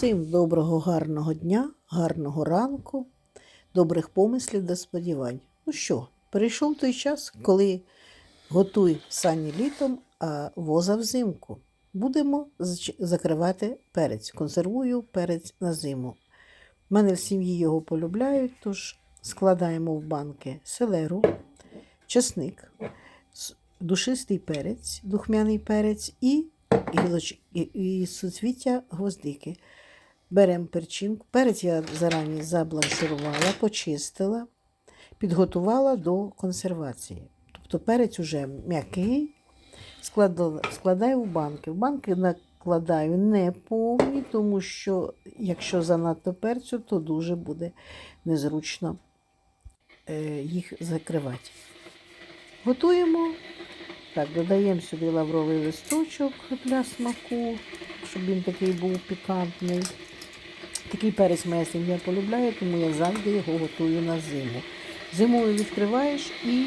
Всім доброго, гарного дня, гарного ранку, добрих помислів та сподівань. Ну що, перейшов той час, коли готуй сані літом, а воза взимку. Будемо закривати перець. Консервую перець на зиму. У мене в сім'ї його полюбляють, тож складаємо в банки селеру, чесник, душистий перець, духмяний перець і, гілоч... і, і суцвіття гвоздики. Беремо перчинку. Перець я зарані забланширувала, почистила, підготувала до консервації. Тобто перець уже м'який, складаю в банки. В банки накладаю не повні, тому що якщо занадто перцю, то дуже буде незручно е, їх закривати. Готуємо. Так, додаємо сюди лавровий листочок для смаку, щоб він такий був пікантний. Такий перець моя сім'я полюбляє, тому я завжди його готую на зиму. Зимою відкриваєш і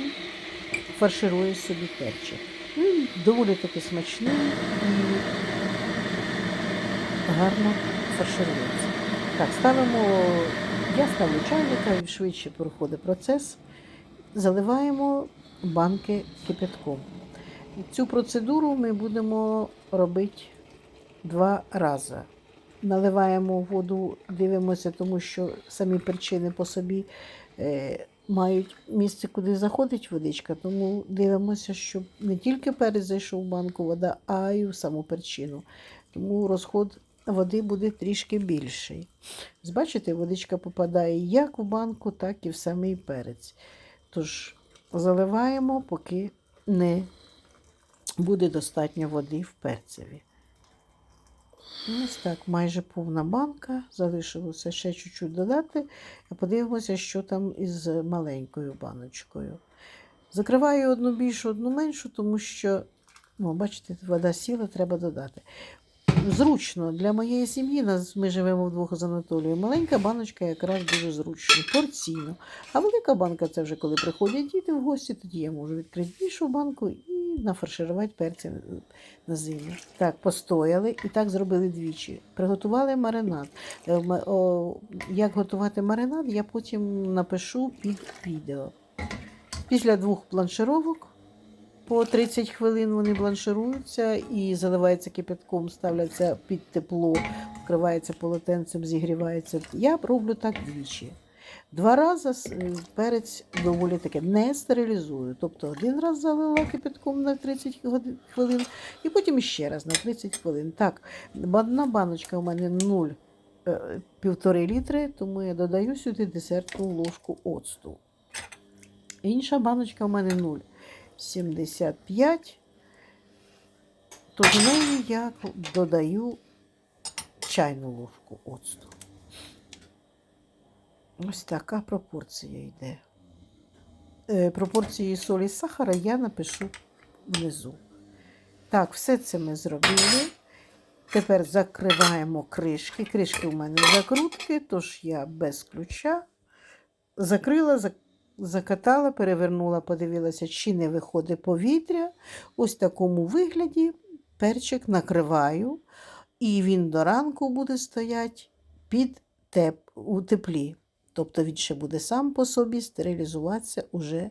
фаршируєш собі перчик. Він доволі таки смачний і гарно фарширується. Так, ставимо, я ставлю чайника, швидше проходить процес. Заливаємо банки кипятком. Цю процедуру ми будемо робити два рази. Наливаємо воду, дивимося, тому що самі перчини по собі е, мають місце, куди заходить водичка, тому дивимося, щоб не тільки перець зайшов в банку вода, а й в саму перчину. Тому розход води буде трішки більший. Бачите, водичка попадає як в банку, так і в самий перець. Тож заливаємо, поки не буде достатньо води в перцеві. Ось так, майже повна банка. Залишилося ще чуть-чуть додати. Подивимося, що там із маленькою баночкою. Закриваю одну більшу, одну меншу, тому що, ну, бачите, вода сіла, треба додати. Зручно для моєї сім'ї, ми живемо вдвох з Анатолією. Маленька баночка якраз дуже зручно, порційно. А велика банка це вже коли приходять діти в гості, тоді я можу відкрити більшу банку і нафарширувати перцем на зиму. Так, постояли і так зробили двічі. Приготували маринад. Е, Як готувати маринад, я потім напишу під відео. Після двох бланшировок по 30 хвилин вони бланшируються і заливаються кипятком, ставляться під тепло, вкривається полотенцем, зігрівається. Я роблю так двічі. Два рази перець доволі таки не стерилізую. Тобто один раз залила кипятком на 30 хвилин, і потім ще раз на 30 хвилин. Так, одна баночка у мене 0, е, літри, тому я додаю сюди десертну ложку оцту. Інша баночка у мене 0,75. То в неї я додаю чайну ложку оцту. Ось така пропорція йде. Е, пропорції солі сахара я напишу внизу. Так, все це ми зробили. Тепер закриваємо кришки. Кришки у мене закрутки, тож я без ключа закрила, закатала, перевернула, подивилася, чи не виходить повітря. Ось в такому вигляді перчик накриваю, і він до ранку буде стояти під теп... у теплі. Тобто він ще буде сам по собі стерилізуватися уже